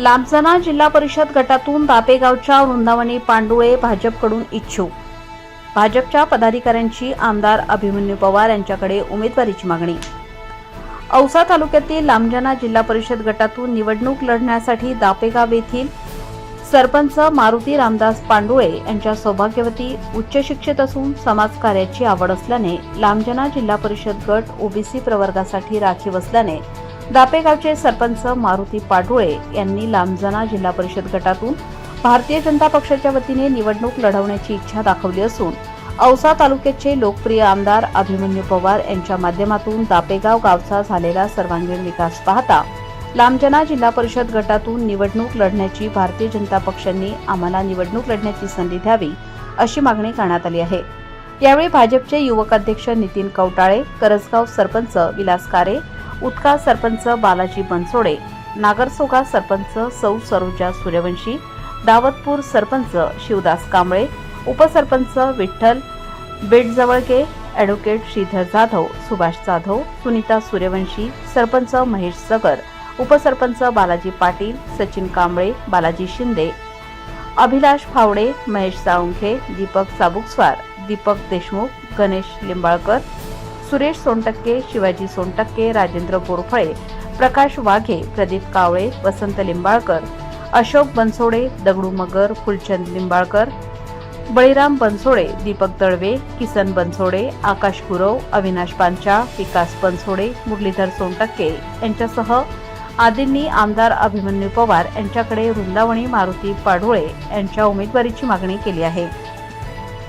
लांबजना जिल्हा परिषद गटातून दापेगावच्या वृंदावनी पांडुळे भाजपकडून इच्छुक. भाजपच्या पदाधिकाऱ्यांची आमदार अभिमन्यू पवार यांच्याकडे उमेदवारीची मागणी. औसा तालुक्यातील लांबजना जिल्हा परिषद गटातून निवडणूक लढण्यासाठी दापेगाव येथील सरपंच मारुती रामदास पांडुळे यांच्या सौभाग्यवती उच्च शिक्षित असून समाजकार्याची आवड असल्याने लांबजना जिल्हा परिषद गट ओबीसी प्रवर्गासाठी राखीव असल्याने दापेगावचे सरपंच मारुती पाडुळे यांनी लांबजना जिल्हा परिषद गटातून भारतीय जनता पक्षाच्या वतीने निवडणूक लढवण्याची इच्छा दाखवली असून औसा तालुक्याचे लोकप्रिय आमदार अभिमन्यू पवार यांच्या माध्यमातून दापेगाव गावचा झालेला सर्वांगीण विकास पाहता लांबजना जिल्हा परिषद गटातून निवडणूक लढण्याची भारतीय जनता पक्षांनी आम्हाला निवडणूक लढण्याची संधी द्यावी अशी मागणी करण्यात आली आहे. यावेळी भाजपचे युवक अध्यक्ष नितीन कवटाळे करसगाव सरपंच विलास कारे उत्का सरपंच बालाजी बनसोडे नागरसोगा सरपंच सौ सरोजा सूर्यवंशी दावतपूर सरपंच शिवदास कांबळे उपसरपंच विठ्ठल बेटजवळके ॲडव्होकेट श्रीधर जाधव सुभाष जाधव सुनीता सूर्यवंशी सरपंच महेश सगर उपसरपंच बालाजी पाटील सचिन कांबळे बालाजी शिंदे अभिलाष फावडे महेश साळुंखे दीपक साबुकस्वार दीपक देशमुख गणेश लिंबाळकर सुरेश सोनटक्के शिवाजी सोनटक्के राजेंद्र बोरफळे प्रकाश वाघे प्रदीप कावळे वसंत लिंबाळकर अशोक बनसोडे दगडू मगर फुलचंद लिंबाळकर बळीराम बनसोडे दीपक दळवे किसन बनसोडे आकाश गुरव अविनाश पांचा विकास बनसोडे मुरलीधर सोनटक्के यांच्यासह आदींनी आमदार अभिमन्यू पवार यांच्याकडे वृंदावणी मारुती पाडोळे यांच्या उमेदवारीची मागणी केली आहे.